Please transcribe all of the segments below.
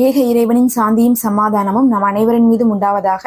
ஏக இறைவனின் சாந்தியும் சமாதானமும் நம் அனைவரின் மீதும் உண்டாவதாக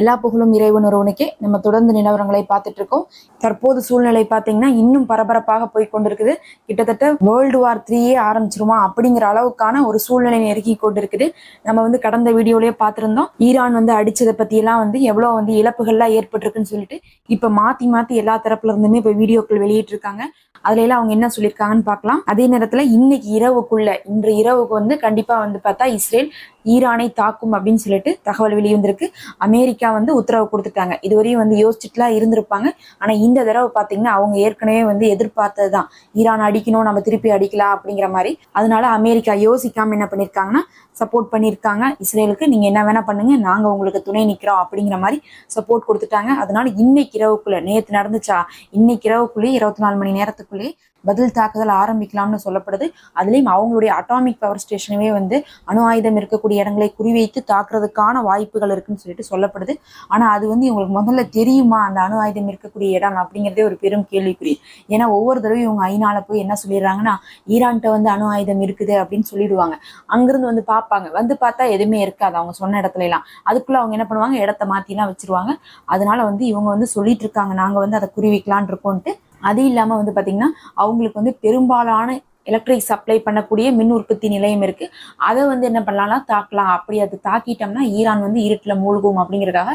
எல்லா புகழும் இறைவன் ஒருவனுக்கே நம்ம தொடர்ந்து நிலவரங்களை பார்த்துட்டு இருக்கோம் தற்போது சூழ்நிலை பார்த்தீங்கன்னா இன்னும் பரபரப்பாக போய் கொண்டிருக்குது. கிட்டத்தட்ட வேர்ல்டு வார் த்ரீயே ஆரம்பிச்சிருமா அப்படிங்கிற அளவுக்கான ஒரு சூழ்நிலை நெருங்கி கொண்டிருக்குது. நம்ம வந்து கடந்த வீடியோலயே பார்த்திருந்தோம். ஈரான் வந்து அடிச்சதை பத்தி எல்லாம் வந்து எவ்வளவு வந்து இழப்புகள்லாம் ஏற்பட்டிருக்குன்னு சொல்லிட்டு இப்ப மாத்தி மாத்தி எல்லா தரப்புல இருந்துமே இப்ப வீடியோக்கள் வெளியிட்டு இருக்காங்க அதுல எல்லாம் அவங்க என்ன சொல்லியிருக்காங்கன்னு பார்க்கலாம். அதே நேரத்துல இன்னைக்கு இரவுக்குள்ள இன்று இரவுக்கு வந்து கண்டிப்பா வந்து பார்த்தா இஸ்ரேல் ஈரானை தாக்கும் அப்படின்னு சொல்லிட்டு தகவல் வெளிவந்திருக்கு. அமெரிக்கா வந்து உத்தரவு கொடுத்துட்டாங்க. இதுவரையும் வந்து யோசிச்சுட்டுலாம் இருந்திருப்பாங்க. ஆனால் இந்த தடவை பார்த்தீங்கன்னா அவங்க ஏற்கனவே வந்து எதிர்பார்த்தது தான் ஈரான் அடிக்கணும் நம்ம திருப்பி அடிக்கலாம் அப்படிங்கிற மாதிரி. அதனால அமெரிக்கா யோசிக்காமல் என்ன பண்ணியிருக்காங்கன்னா சப்போர்ட் பண்ணியிருக்காங்க இஸ்ரேலுக்கு நீங்கள் என்ன வேணா பண்ணுங்க நாங்கள் உங்களுக்கு துணை நிற்கிறோம் அப்படிங்கிற மாதிரி சப்போர்ட் கொடுத்துட்டாங்க. அதனால இன்னைக்கு இரவுக்குள்ளே நேற்று நடந்துச்சா? இன்னைக்கு இரவுக்குள்ளேயே இருபத்தி நாலு மணி நேரத்துக்குள்ளேயே பதில் தாக்குதல் ஆரம்பிக்கலாம்னு சொல்லப்படுது. அதுலேயும் அவங்களுடைய அட்டாமிக் பவர் ஸ்டேஷனவே வந்து அணு ஆயுதம் இருக்கக்கூடிய இடங்களை குறிவைத்து தாக்குறதுக்கான வாய்ப்புகள் இருக்குன்னு சொல்லிட்டு சொல்லப்படுது. ஆனால் அது வந்து இவங்களுக்கு முதல்ல தெரியுமா? அந்த அணு ஆயுதம் இருக்கக்கூடிய இடம் அப்படிங்கிறதே ஒரு பெரும் கேள்விக்குறி. ஏன்னா ஒவ்வொரு தடவையும் இவங்க ஐநாவில் போய் என்ன சொல்லிடுறாங்கன்னா ஈரான்கிட்ட வந்து அணு ஆயுதம் இருக்குது அப்படின்னு சொல்லிடுவாங்க. அங்கிருந்து வந்து பார்ப்பாங்க. வந்து பார்த்தா எதுவுமே இருக்காது. அவங்க சொன்ன இடத்துல எல்லாம். அதுக்குள்ள அவங்க என்ன பண்ணுவாங்க? இடத்த மாற்றிலாம் வச்சிருவாங்க. அதனால வந்து இவங்க வந்து சொல்லிட்டு இருக்காங்க. நாங்கள் வந்து அதை குறி வைக்கலான் இருக்கோன்ட்டு அது இல்லாமல் வந்து பார்த்திங்கன்னா அவங்களுக்கு வந்து பெரும்பாலான எலக்ட்ரிக் சப்ளை பண்ணக்கூடிய மின் உற்பத்தி நிலையம் இருக்கு. அதை வந்து என்ன பண்ணலாம்னா தாக்கலாம். அப்படி அது தாக்கிட்டோம்னா ஈரான் வந்து இருட்டில் மூழ்கும் அப்படிங்கறதுக்காக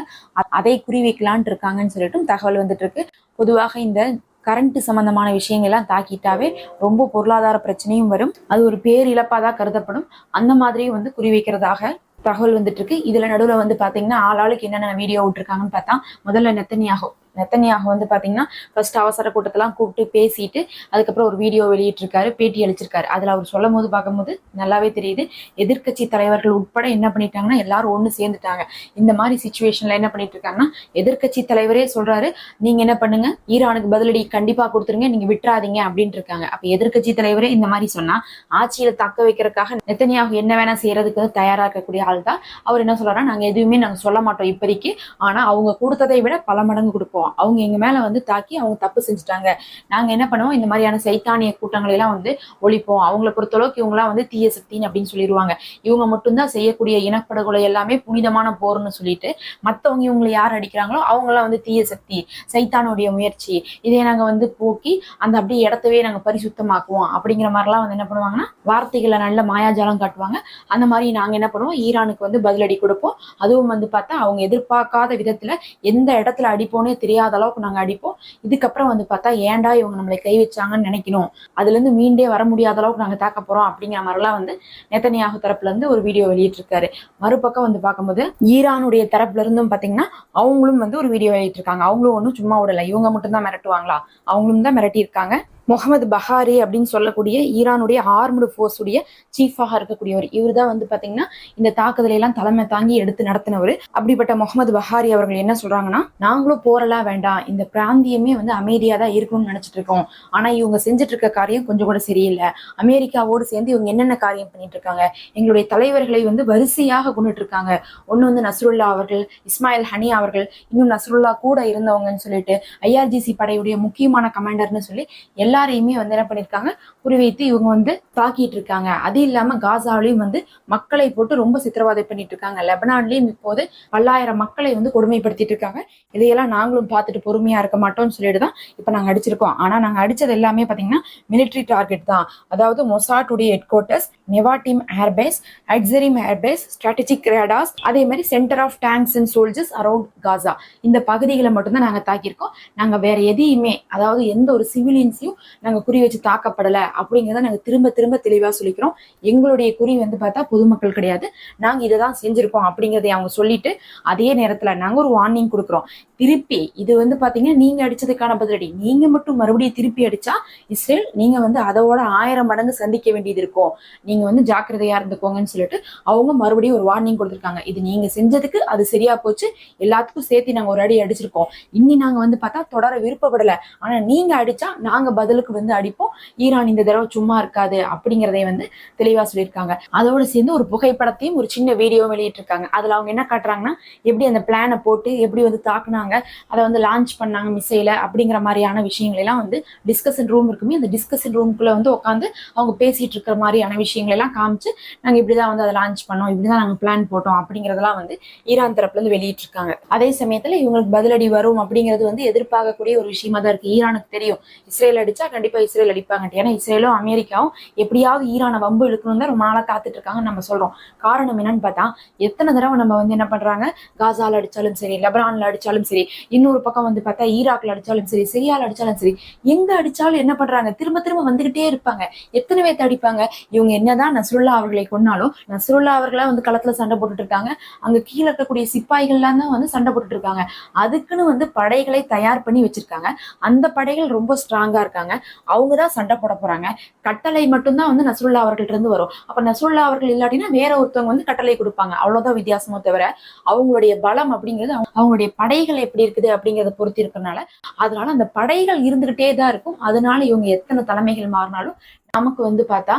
அதை குறி வைக்கலான் இருக்காங்கன்னு சொல்லிட்டு தகவல் வந்துட்டு இருக்கு பொதுவாக இந்த கரண்ட் சம்பந்தமான விஷயங்கள்லாம் தாக்கிட்டாவே ரொம்ப பொருளாதார பிரச்சனையும் வரும். அது ஒரு பேரிழப்பா தான் கருதப்படும். அந்த மாதிரியும் வந்து குறி வைக்கிறதாக தகவல் வந்துட்டு இருக்கு இதுல நடுவில் வந்து பாத்தீங்கன்னா ஆளாளுக்கு என்னென்ன வீடியோ விட்டுருக்காங்கன்னு பார்த்தா முதல்ல நெத்தனியாகும் நெத்தனியாக வந்து பாத்தீங்கன்னா ஃபர்ஸ்ட் அவசர கூட்டத்தெல்லாம் கூப்பிட்டு பேசிட்டு அதுக்கப்புறம் ஒரு வீடியோ வெளியிட்டிருக்காரு பேட்டி அளிச்சிருக்காரு. அதுல அவர் சொல்லும் போது பார்க்கும்போது நல்லாவே தெரியுது. எதிர்க்கட்சி தலைவர்கள் உட்பட என்ன பண்ணிட்டாங்கன்னா எல்லாரும் ஒண்ணு சேர்ந்துட்டாங்க. இந்த மாதிரி சுச்சுவேஷன்ல என்ன பண்ணிட்டு இருக்காங்கன்னா எதிர்க்கட்சி தலைவரே சொல்றாரு நீங்க என்ன பண்ணுங்க? ஈரானுக்கு பதிலடி கண்டிப்பா கொடுத்துருங்க. நீங்க விட்டுறாதீங்க அப்படின்ட்டு இருக்காங்க அப்ப எதிர்க்கட்சி தலைவரே இந்த மாதிரி சொன்னா ஆட்சியில தக்க வைக்கிறதுக்காக நெத்தனியாக என்ன வேணா செய்யறதுக்கு வந்து தயாரா இருக்கக்கூடிய ஆள் தான் அவர் என்ன சொல்றாருன்னா நாங்க எதுவுமே நாங்க சொல்ல மாட்டோம் இப்போதைக்கு. ஆனா அவங்க கொடுத்ததை விட பல மடங்கு கொடுப்போம். அவங்க எங்க மேல வந்து தாக்கி அவங்க தப்பு செஞ்சுட்டாங்க. நாங்க என்ன பண்ணுவோம்? இந்த மாதிரியான சைத்தானிய கூட்டங்களை எல்லாம் வந்து ஒழிப்போம். அவங்கள பொறுத்தளவுக்கு இவங்கலாம் வந்து தீய சக்தின்னு அப்படின்னு சொல்லிடுவாங்க இவங்க மட்டும்தான் செய்யக்கூடிய இனப்படுகொலை எல்லாமே புனிதமான போர்னு சொல்லிட்டு மத்தவங்க இவங்களை யார் அடிக்கிறாங்களோ அவங்களாம் வந்து தீய சக்தி சைத்தானுடைய முயற்சி இதை நாங்க வந்து போக்கி அந்த அப்படியே இடத்தவே நாங்க பரிசுத்தமாக்குவோம். அப்படிங்கிற மாதிரிலாம் வந்து என்ன பண்ணுவாங்கன்னா வார்த்தைகளை நல்ல மாயாஜாலம் காட்டுவாங்க. அந்த மாதிரி நாங்க என்ன பண்ணுவோம்? ஈரானுக்கு வந்து பதிலடி கொடுப்போம். அதுவும் வந்து பார்த்தா அவங்க எதிர்பார்க்காத விதத்துல எந்த இடத்துல அடிப்போனே தெரியாத அளவுக்கு நாங்கள் அடிப்போம். இதுக்கப்புறம் வந்து பார்த்தா ஏன்டா இவங்க நம்மளை கை வச்சாங்கன்னு நினைக்கணும். அதுல இருந்து மீண்டே வர முடியாத அளவுக்கு நாங்கள் தாக்க போகிறோம் அப்படிங்கிற மாதிரிலாம் வந்து நெத்தனியாக தரப்புல இருந்து ஒரு வீடியோ வெளியிட்டிருக்காரு. மறுபக்கம் வந்து பார்க்கும்போது ஈரானுடைய தரப்புல இருந்தும் பாத்தீங்கன்னா அவங்களும் வந்து ஒரு வீடியோ வெளியிட்டிருக்காங்க. அவங்களும் ஒன்றும் சும்மா விடலை. இவங்க மட்டும் தான் மிரட்டுவாங்களா? அவங்களும் தான் மிரட்டியிருக்காங்க. முகமது பஹாரி அப்படின்னு சொல்லக்கூடிய ஈரானுடைய ஆர்முடு ஃபோர்ஸ் உடைய சீஃபாக இருக்கக்கூடியவர். இவர் தான் வந்து பாத்தீங்கன்னா இந்த தாக்குதலை எல்லாம் தலைமை தாங்கி எடுத்து நடத்தினவர். அப்படிப்பட்ட முகமது பஹாரி அவர்கள் என்ன சொல்றாங்கன்னா நாங்களும் போரெல்லாம் வேண்டாம். இந்த பிராந்தியமே வந்து அமைதியா தான் இருக்கணும்னு நினைச்சிட்டு இருக்கோம். ஆனா இவங்க செஞ்சுட்டு இருக்க காரியம் கொஞ்சம் கூட சரியில்லை. அமெரிக்காவோடு சேர்ந்து இவங்க என்னென்ன காரியம் பண்ணிட்டு இருக்காங்க? எங்களுடைய தலைவர்களை வந்து வரிசையாக கொண்டுட்டு இருக்காங்க. ஒண்ணு வந்து நஸ்ருல்லா அவர்கள் இஸ்மாயில் ஹனி அவர்கள் இன்னும் நஸ்ருல்லா கூட இருந்தவங்கன்னு சொல்லிட்டு ஐஆர்ஜிசி படையுடைய முக்கியமான கமாண்டர்னு சொல்லி எல்லா எல்லாரையுமே வந்து என்ன பண்ணிருக்காங்க குறிவைத்து இவங்க வந்து தாக்கிட்டு இருக்காங்க. அது இல்லாம காசாவிலையும் வந்து மக்களை போட்டு ரொம்ப சித்திரவதை பண்ணிட்டு இருக்காங்க. லெபனான்லயும் இப்போது பல்லாயிரம் மக்களை வந்து கொடுமைப்படுத்திட்டு இருக்காங்க. இதையெல்லாம் நாங்களும் பார்த்துட்டு பொறுமையா இருக்க மாட்டோம்னு சொல்லிட்டு தான் இப்ப நாங்க அடிச்சிருக்கோம். ஆனா நாங்க அடிச்சது எல்லாமே பாத்தீங்கன்னா மிலிட்டரி டார்கெட் தான். அதாவது மொசாட்டுடைய headquarters Nevatim airbase Hatzerim airbase strategic radars அதே மாதிரி centre of tanks and soldiers around Gaza இந்த பகுதிகளை மட்டும்தான் நாங்க தாக்கியிருக்கோம். நாங்க வேற எதையுமே அதாவது எந்த ஒரு சிவிலியன்ஸையும் நாங்க குறி வச்சு தாக்கப்படல அப்படிங்கிறத நாங்க திரும்ப திரும்ப தெளிவா சொல்லிக்கிறோம். எங்களுடைய குறி வந்து பார்த்தா பொதுமக்கள் கிடையாது. நாங்க இதை தான் செஞ்சிருக்கோம் அப்படிங்கறதை அவங்க சொல்லிட்டு அதே நேரத்துல நாங்க ஒரு வார்னிங் கொடுக்குறோம். திருப்பி இது வந்து பாத்தீங்கன்னா நீங்க அடிச்சதுக்கான பதிலடி. நீங்க மட்டும் மறுபடியும் திருப்பி அடிச்சா இஸ்ரேல் நீங்க வந்து அதோட ஆயிரம் மடங்கு சந்திக்க வேண்டியது இருக்கும். நீங்க வந்து ஜாக்கிரதையா இருந்துக்கோங்கன்னு சொல்லிட்டு அவங்க மறுபடியும் ஒரு வார்னிங் கொடுத்துருக்காங்க. இது நீங்க செஞ்சதுக்கு அது சரியா போச்சு. எல்லாத்துக்கும் சேர்த்து நாங்க ஒரு அடி அடிச்சிருக்கோம். இன்னி நாங்க வந்து பார்த்தா தொடர விருப்பப்படல. ஆனா நீங்க அடிச்சா நாங்க பதில் பதிலுக்கு வந்து அடிப்போம். ஈரான் இந்த தடவை சும்மா இருக்காது அப்படிங்கிறதை வந்து தெளிவா சொல்லியிருக்காங்க. அதோட சேர்ந்து ஒரு புகைப்படத்தையும் ஒரு சின்ன வீடியோ வெளியிட்டிருக்காங்க. அதுல அவங்க என்ன காட்டுறாங்கன்னா எப்படி அந்த பிளானை போட்டு எப்படி வந்து தாக்குனாங்க அதை வந்து லான்ச் பண்ணாங்க மிசைல அப்படிங்கிற மாதிரியான விஷயங்கள் எல்லாம் வந்து டிஸ்கஷன் ரூம் இருக்குமே அந்த டிஸ்கஷன் ரூமுக்குள்ள வந்து உட்காந்து அவங்க பேசிட்டு இருக்கிற மாதிரியான விஷயங்கள் எல்லாம் காமிச்சு நாங்க இப்படிதான் வந்து அதை லான்ச் பண்ணோம் இப்படிதான் நாங்க பிளான் போட்டோம் அப்படிங்கறதெல்லாம் வந்து ஈரான் தரப்புல இருந்து வெளியிட்டிருக்காங்க. அதே சமயத்துல இவங்களுக்கு பதிலடி வரும் அப்படிங்கிறது வந்து எதிர்பார்க்கக்கூடிய ஒரு விஷயமா தான் இருக்கு. ஈரானுக்கு தெரியும். இஸ்ரேல் அடிச்சா கண்டிப்பா இஸ்ரேல் அடிப்பாங்க. ஏன்னா இஸ்ரேலும் அமெரிக்காவும் எப்படியாவது ஈரான வம்பு இழுக்கணும் தான் ரொம்ப நாளா காத்துட்டு இருக்காங்கன்னு நம்ம சொல்றோம். காரணம் என்னன்னு பார்த்தா எத்தனை தடவை நம்ம வந்து என்ன பண்றாங்க? காசால அடிச்சாலும் சரி லெபரான்ல அடிச்சாலும் சரி இன்னொரு பக்கம் வந்து பார்த்தா ஈராக்ல அடிச்சாலும் சரி சிரியால அடிச்சாலும் சரி எங்க அடிச்சாலும் என்ன பண்றாங்க? திரும்ப திரும்ப வந்துகிட்டே இருப்பாங்க. எத்தனை பேர்த்த அடிப்பாங்க இவங்க என்னதான் நஸ்ருல்லா அவர்களை கொன்னாலும் நஸ்ருல்லா அவர்களா வந்து களத்துல சண்டை போட்டுட்டு இருக்காங்க. அங்க கீழே இருக்கக்கூடிய சிப்பாய்கள்லாம் தான் வந்து சண்டை போட்டுட்டு இருக்காங்க. அதுக்குன்னு வந்து படைகளை தயார் பண்ணி வச்சிருக்காங்க. அந்த படைகள் ரொம்ப ஸ்ட்ராங்கா இருக்காங்க. அவங்க தான் சண்டை போட போறாங்க. கட்டளை மட்டும்தான் வந்து நசுல்லா அவர்கள்ட்ட இருந்து வரும். அப்ப நசுல்லா அவர்கள் இல்லாட்டினா வேற ஒருத்தவங்க வந்து கட்டளை கொடுப்பாங்க. அவ்வளவுதான் வித்தியாசமோ தவிர அவங்களுடைய பலம் அப்படிங்கிறது அவங்க- அவங்களுடைய படைகள் எப்படி இருக்குது அப்படிங்கறத பொறுத்து இருக்கிறதுனால அதனால அந்த படைகள் இருந்துகிட்டே தான் இருக்கும். அதனால இவங்க எத்தனை தலைமைகள் மாறினாலும் நமக்கு வந்து பார்த்தா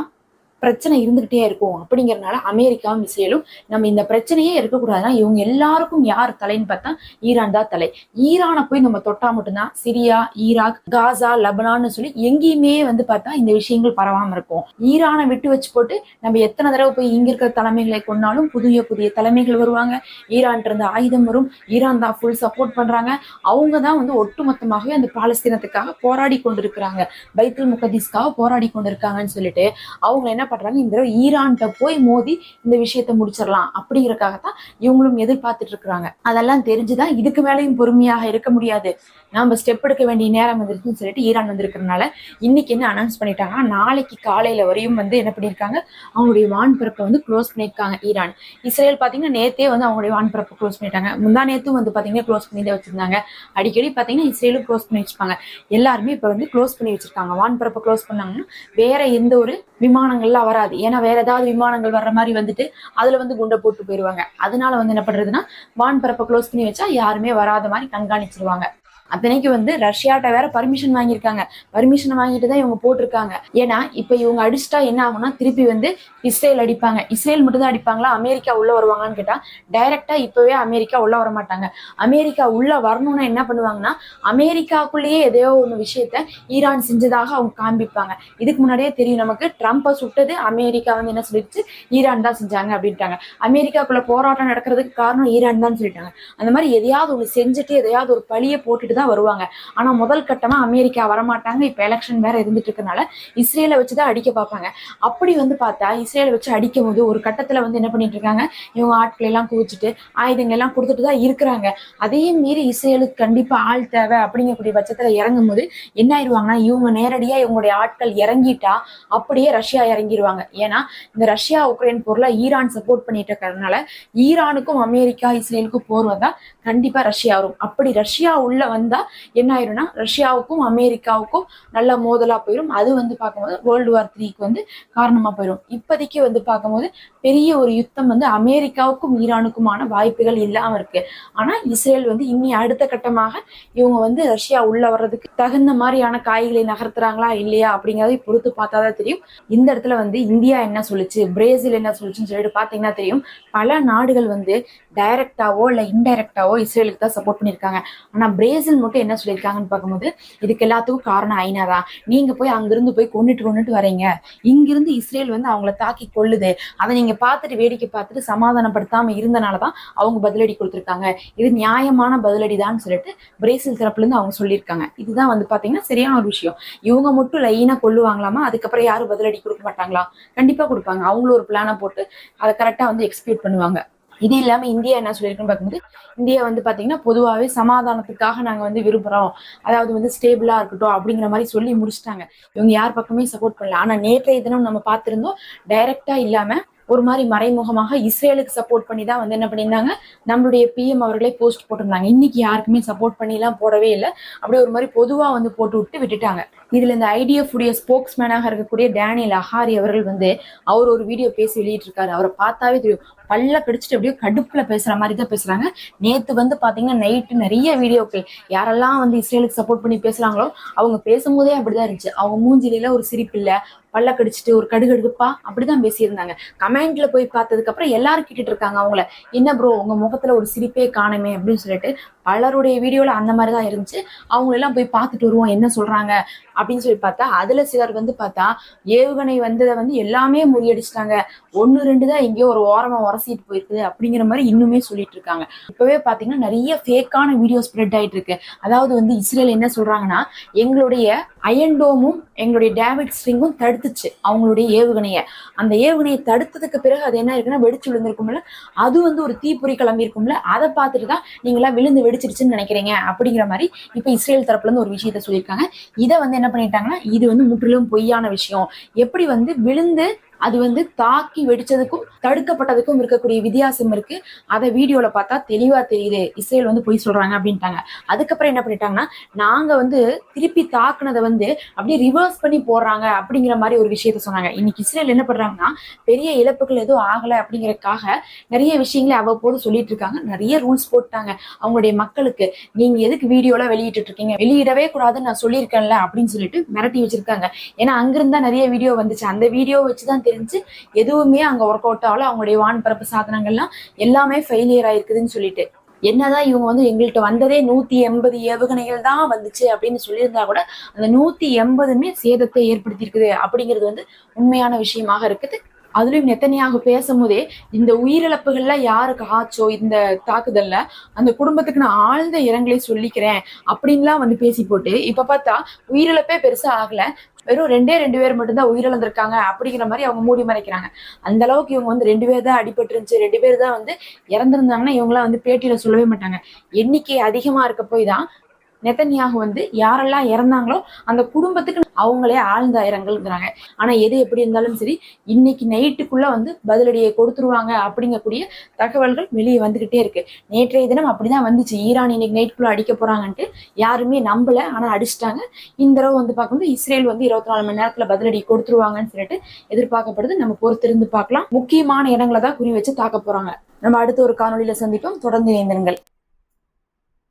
பிரச்சனை இருந்துகிட்டே இருக்கும் அப்படிங்கறதுனால அமெரிக்காவும் இஸ்ரேலும் நம்ம இந்த பிரச்சனையே இருக்கக்கூடாதுன்னா இவங்க எல்லாருக்கும் யார் தலைன்னு பார்த்தா ஈரான் தான் தலை. ஈரானை போய் நம்ம தொட்டா மட்டும்தான் சிரியா ஈராக் காசா லபனான்னு சொல்லி எங்கேயுமே வந்து பார்த்தா இந்த விஷயங்கள் பரவாம இருக்கும். ஈரானை விட்டு வச்சு போட்டு நம்ம எத்தனை தடவை போய் இங்க இருக்கிற தலைமைகளை கொண்டாலும் புதிய புதிய தலைமைகள் வருவாங்க. ஈரான் இருந்து ஆயுதம் வரும். ஈரான் தான் ஃபுல் சப்போர்ட் பண்றாங்க. அவங்க தான் வந்து ஒட்டுமொத்தமாகவே அந்த பாலஸ்தீனத்துக்காக போராடி கொண்டிருக்கிறாங்க. பைத்துல் முகதீஸ்க்காக போராடி கொண்டிருக்காங்கன்னு சொல்லிட்டு அவங்க என்ன பண்றாங்க இந்த தடவை ஈரான்கிட்ட போய் மோதி இந்த விஷயத்த முடிச்சிடலாம் அப்படிங்கறக்காகத்தான் இவங்களும் எதிர்பார்த்துட்டு இருக்கிறாங்க. அதெல்லாம் தெரிஞ்சுதான் இதுக்கு மேலேயும் பொறுமையாக இருக்க முடியாது. நாம ஸ்டெப் எடுக்க வேண்டிய நேரம் வந்துருச்சுன்னு சொல்லிட்டு ஈரான் வந்திருக்கிறதுனால இன்னைக்கு என்ன அனௌன்ஸ் பண்ணிட்டாங்கன்னா நாளைக்கு காலையில வரையும் வந்து என்ன பண்ணியிருக்காங்க? அவங்களுடைய வான்பரப்பை வந்து க்ளோஸ் பண்ணியிருக்காங்க ஈரான். இஸ்ரேல் பார்த்தீங்கன்னா நேத்தே வந்து அவங்களுடைய வான்பரப்பை க்ளோஸ் பண்ணிட்டாங்க. முந்தா நேத்தும் வந்து பார்த்தீங்கன்னா க்ளோஸ் பண்ணி தான் வச்சிருந்தாங்க. அடிக்கடி பார்த்தீங்கன்னா இஸ்ரேலும் க்ளோஸ் பண்ணி வச்சிருப்பாங்க எல்லாருமே இப்போ வந்து க்ளோஸ் பண்ணி வச்சிருக்காங்க. வான்பரப்பை க்ளோஸ் பண்ணாங்கன்னா வேற எந்த ஒரு விமானங்கள்லாம் வராது. ஏன்னா வேற ஏதாவது விமானங்கள் வர்ற மாதிரி வந்துட்டு அதுல வந்து குண்டை போட்டு போயிருவாங்க. அதனால வந்து என்ன பண்றதுன்னா வான்பரப்பை க்ளோஸ் பண்ணி வச்சா யாருமே வராத மாதிரி கண்காணிச்சிருவாங்க. அத்தனைக்கு வந்து ரஷ்யாட்ட வேற பர்மிஷன் வாங்கியிருக்காங்க. பர்மிஷன் வாங்கிட்டு தான் இவங்க போட்டிருக்காங்க. ஏன்னா இப்ப இவங்க அடிச்சிட்டா என்ன ஆகும்னா திருப்பி வந்து இஸ்ரேல் அடிப்பாங்க. இஸ்ரேல் மட்டும் தான் அடிப்பாங்களா? அமெரிக்கா உள்ள வருவாங்கன்னு கேட்டா டைரக்டா இப்பவே அமெரிக்கா உள்ள வர மாட்டாங்க. அமெரிக்கா உள்ள வரணும்னா என்ன பண்ணுவாங்கன்னா அமெரிக்காக்குள்ளேயே எதையோ ஒன்று விஷயத்த ஈரான் செஞ்சதாக அவங்க காண்பிப்பாங்க. இதுக்கு முன்னாடியே தெரியும் நமக்கு ட்ரம்ப்பை சுட்டது அமெரிக்கா வந்து என்ன சொல்லிடுச்சு? ஈரான் தான் செஞ்சாங்க அப்படின்ட்டாங்க. அமெரிக்காக்குள்ள போராட்டம் நடக்கிறதுக்கு காரணம் ஈரான் தான் சொல்லிட்டாங்க. அந்த மாதிரி எதையாவது ஒன்று செஞ்சுட்டு எதையாவது ஒரு பழியை போட்டுட்டு தான் வருவாங்க. ஆனா முதல் கட்டமா அமெரிக்கா வரமாட்டாங்க. இப்ப எலெக்ஷன் வேற இருந்துட்டு இருக்கனால இஸ்ரேலை வச்சு தான் அடிக்க பார்ப்பாங்க. அப்படி வந்து பார்த்தா இஸ்ரேலை வச்சு அடிக்கும் போது ஒரு கட்டத்துல வந்து என்ன பண்ணிட்டு இருக்காங்க இவங்க ஆட்களை எல்லாம் குவிச்சிட்டு ஆயுதங்கள் எல்லாம் கொடுத்துட்டு தான் இருக்கிறாங்க. அதையும் மீறி இஸ்ரேலுக்கு கண்டிப்பா ஆள் தேவை அப்படிங்கக்கூடிய பட்சத்துல இறங்கும் போது என்ன ஆயிடுவாங்கன்னா இவங்க நேரடியா இவங்களுடைய ஆட்கள் இறங்கிட்டா அப்படியே ரஷ்யா இறங்கிடுவாங்க ஏன்னா இந்த ரஷ்யா உக்ரைன் போர்ல ஈரான் சப்போர்ட் பண்ணிட்டு இருக்கிறதுனால ஈரானுக்கும் அமெரிக்கா இஸ்ரேலுக்கும் போர் வந்தா கண்டிப்பா ரஷ்யா வரும். அப்படி ரஷ்யா உள்ள வந்து என்ன ஆயிரும்னா ரஷ்யாவுக்கும் அமெரிக்காவுக்கும் நல்ல மோதலா போயிடும் அது வந்து பார்க்கும்போது வேர்ல்டு வார் த்ரீக்கு வந்து காரணமா போயிடும் இப்போதைக்கு வந்து பார்க்கும்போது பெரிய ஒரு யுத்தம் வந்து அமெரிக்காவுக்கும் ஈரானுக்குமான வாய்ப்புகள் இல்லாம இருக்கு. ஆனா இஸ்ரேல் வந்து இனி அடுத்த கட்டமாக இவங்க வந்து ரஷ்யா உள்ள வர்றதுக்கு தகுந்த மாதிரியான காய்களை நகர்த்துறாங்களா இல்லையா அப்படிங்கறதை பொறுத்து பார்த்தாதான் தெரியும். இந்த இடத்துல வந்து இந்தியா என்ன சொல்லுச்சு பிரேசில் என்ன சொல்லுச்சுன்னு சொல்லிட்டு பாத்தீங்கன்னா தெரியும். பல நாடுகள் வந்து டைரக்டாவோ இல்லை இன்டைரக்டாவோ இஸ்ரேலுக்கு தான் சப்போர்ட் பண்ணியிருக்காங்க. ஆனால் பிரேசில் மட்டும் என்ன சொல்லியிருக்காங்கன்னு பார்க்கும்போது இதுக்கு எல்லாத்துக்கும் காரணம் ஐநா தான் நீங்கள் போய் அங்கேருந்து போய் கொண்டுட்டு கொண்டுட்டு வரீங்க. இங்கிருந்து இஸ்ரேல் வந்து அவங்கள தாக்கி கொள்ளுது. அதை நீங்கள் பார்த்துட்டு வேடிக்கை பார்த்துட்டு சமாதானப்படுத்தாமல் இருந்தனால தான் அவங்க பதிலடி கொடுத்துருக்காங்க. இது நியாயமான பதிலடி தான் சொல்லிட்டு பிரேசில் தரப்புலேருந்து அவங்க சொல்லியிருக்காங்க. இதுதான் வந்து பார்த்தீங்கன்னா சரியான ஒரு விஷயம். இவங்க மட்டும் லைனாக கொள்ளுவாங்களாமா? அதுக்கப்புறம் யாரும் பதிலடி கொடுக்க மாட்டாங்களா? கண்டிப்பாக கொடுப்பாங்க. அவங்களும் ஒரு பிளானை போட்டு அதை கரெக்டாக வந்து எக்ஸிக்யூட் பண்ணுவாங்க. இது இல்லாம இந்தியா என்ன சொல்லியிருக்குன்னு பார்க்கும்போது இந்தியா வந்து பாத்தீங்கன்னா பொதுவாகவே சமாதானத்துக்காக நாங்க வந்து விரும்புறோம். அதாவது வந்து ஸ்டேபிளா இருக்கட்டும் அப்படிங்கிற மாதிரி சொல்லி முடிச்சிட்டாங்க. இவங்க யார் பக்கமே சப்போர்ட் பண்ணல. ஆனா நேற்றைய தினம் நம்ம பார்த்திருந்தோம் டைரக்டா இல்லாம ஒரு மாதிரி மறைமுகமாக இஸ்ரேலுக்கு சப்போர்ட் பண்ணி தான் வந்து என்ன பண்ணியிருந்தாங்க? நம்மளுடைய பிஎம் அவர்களே போஸ்ட் போட்டிருந்தாங்க. இன்னைக்கு யாருக்குமே சப்போர்ட் பண்ணிலாம் போடவே இல்லை. அப்படியே ஒரு மாதிரி பொதுவாக வந்து போட்டு விட்டு விட்டுட்டாங்க. இதில் இந்த ஐடிஎஃப் உடைய ஸ்போக்ஸ்மேனாக இருக்கக்கூடிய டேனியல் அஹாரி அவர்கள் வந்து அவர் ஒரு வீடியோ பேசி வெளியிட்டிருக்காரு. அவரை பார்த்தாவே தெரியும். பல்ல கடிச்சிட்டு அப்படியே கடுப்புல பேசுற மாதிரி தான் பேசுறாங்க. நேத்து வந்து பாத்தீங்கன்னா நைட்டு நிறைய வீடியோக்கள் யாரெல்லாம் வந்து இஸ்ரேலுக்கு சப்போர்ட் பண்ணி பேசுறாங்களோ அவங்க பேசும்போதே அப்படிதான் இருந்துச்சு. அவங்க மூஞ்சில ஒரு சிரிப்பு இல்லை. பல்ல கடிச்சிட்டு ஒரு கடுகடுப்பா அப்படிதான் பேசியிருந்தாங்க. கமெண்ட்ல போய் பார்த்ததுக்கு அப்புறம் எல்லாரும் கேட்டுட்டு இருக்காங்க அவங்கள. என்ன ப்ரோ உங்க முகத்துல ஒரு சிரிப்பே காணுமே அப்படின்னு சொல்லிட்டு பலருடைய வீடியோல அந்த மாதிரி தான் இருந்துச்சு அவங்களெல்லாம் போய் பார்த்துட்டு வருவோம் என்ன சொல்றாங்க அப்படின்னு சொல்லி பார்த்தா அதுல சிலர் வந்து பார்த்தா ஏவுகணை வந்ததை வந்து எல்லாமே முறியடிச்சிட்டாங்க. ஒன்னு ரெண்டு தான் எங்கேயோ ஒரு ஓரமா உரசிட்டு போயிருக்குது அப்படிங்கிற மாதிரி இன்னுமே சொல்லிட்டு இருக்காங்க. இப்பவே பாத்தீங்கன்னா நிறைய ஃபேக்கான வீடியோ ஸ்ப்ரெட் ஆயிட்டு இருக்கு. அதாவது வந்து இஸ்ரேல் என்ன சொல்றாங்கன்னா எங்களுடைய அயன்டோமும் எங்களுடைய டேவிட் ஸ்ட்ரிங்கும் தடுத்துச்சு அவங்களுடைய ஏவுகணையை. அந்த ஏவுகணையை தடுத்ததுக்கு பிறகு அது என்ன இருக்குன்னா வெடிச்சு விழுந்திருக்கும்ல அது வந்து ஒரு தீப்பொறி கிளம்பி இருக்கும்ல அதை பார்த்துட்டு தான் நீங்களா விழுந்து வெடிச்சிருச்சுன்னு நினைக்கிறீங்க அப்படிங்கிற மாதிரி இப்ப இஸ்ரேல் தரப்புல இருந்து ஒரு விஷயத்த சொல்லியிருக்காங்க. இதை வந்து என்ன பண்ணிட்டாங்கன்னா இது வந்து முற்றிலும் பொய்யான விஷயம். எப்படி வந்து விழுந்து அது வந்து தாக்கி வெடிச்சதுக்கும் தடுக்கப்பட்டதுக்கும் இருக்கக்கூடிய வித்தியாசம் இருக்கு. அதை வீடியோல பார்த்தா தெளிவா தெரியுது. இஸ்ரேல் வந்து பொய் சொல்றாங்க அப்படின்ட்டாங்க. அதுக்கப்புறம் என்ன பண்ணிட்டாங்கன்னா நாங்க வந்து திருப்பி தாக்குனதை வந்து அப்படியே ரிவர்ஸ் பண்ணி போடுறாங்க அப்படிங்கிற மாதிரி ஒரு விஷயத்த சொன்னாங்க. இன்னைக்கு இஸ்ரேல் என்ன பண்றாங்கன்னா பெரிய இழப்புகள் எதுவும் ஆகல அப்படிங்கறதுக்காக நிறைய விஷயங்களை அவ்வப்போது சொல்லிட்டு இருக்காங்க. நிறைய ரூல்ஸ் போட்டாங்க அவங்களுடைய மக்களுக்கு. நீங்க எதுக்கு வீடியோல வெளியிட்டு இருக்கீங்க? வெளியிடவே கூடாதுன்னு நான் சொல்லியிருக்கேன்ல அப்படின்னு சொல்லிட்டு மிரட்டி வச்சிருக்காங்க. ஏன்னா அங்கிருந்தா நிறைய வீடியோ வந்துச்சு. அந்த வீடியோ வச்சுதான் தெரிஞ்சு எதுவுமே அங்க ஒர்க் அவுட் ஆகல. அவங்களுடைய வான்பரப்பு சாதனங்கள்லாம் எல்லாமே ஃபெயிலியர் ஆயிருக்குதுன்னு சொல்லிட்டு. என்னதான் இவங்க வந்து எங்கள்கிட்ட வந்ததே நூத்தி எண்பது ஏவுகணைகள் தான் வந்துச்சு அப்படின்னு சொல்லியிருந்தா கூட அந்த நூத்தி எண்பதுமே சேதத்தை ஏற்படுத்தியிருக்குது அப்படிங்கிறது வந்து உண்மையான விஷயமாக இருக்குது. அதுலயும் நெத்தனியாக பேசும்போதே இந்த உயிரிழப்புகள்ல யாருக்கு ஆச்சோ இந்த தாக்குதல்ல அந்த குடும்பத்துக்கு நான் ஆழ்ந்த இரங்கலை சொல்லிக்கிறேன் அப்படின்லாம் வந்து பேசி போட்டு இப்ப பார்த்தா உயிரிழப்பே பெருசா ஆகல. வெறும் ரெண்டே ரெண்டு பேர் மட்டும்தான் உயிரிழந்திருக்காங்க அப்படிங்கிற மாதிரி அவங்க மூடி மறைக்கிறாங்க. அந்த அளவுக்கு இவங்க வந்து ரெண்டு பேர் தான் அடிபட்டு இருந்துச்சு ரெண்டு பேர் தான் வந்து இறந்திருந்தாங்கன்னா இவங்களாம் வந்து பேட்டியில சொல்லவே மாட்டாங்க. எண்ணிக்கை அதிகமா இருக்க போய் தான் நெத்தன்யாகு வந்து யாரெல்லாம் இறந்தாங்களோ அந்த குடும்பத்துக்கு அவங்களே ஆழ்ந்த இரங்கல்ங்கிறாங்க. ஆனா எது எப்படி இருந்தாலும் சரி இன்னைக்கு நைட்டுக்குள்ள வந்து பதிலடியை கொடுத்துருவாங்க அப்படிங்கக்கூடிய தகவல்கள் வெளியே வந்துகிட்டே இருக்கு. நேற்றைய தினம் அப்படிதான் வந்துச்சு. ஈரான் இன்னைக்கு நைட்டுக்குள்ள அடிக்க போறாங்கன்ட்டு யாருமே நம்பல ஆனா அடிச்சிட்டாங்க. இந்த தடவை வந்து பார்க்கும்போது இஸ்ரேல் வந்து இருபத்தி நாலு மணி நேரத்துல பதிலடி கொடுத்துருவாங்கன்னு சொல்லிட்டு எதிர்பார்க்கப்படுது. நம்ம பொறுத்திருந்து பார்க்கலாம். முக்கியமான இடங்களை தான் குறி வச்சு தாக்க போறாங்க. நம்ம அடுத்த ஒரு காணொலியில சந்திப்போம். தொடர்ந்து இணைந்திருங்கள்.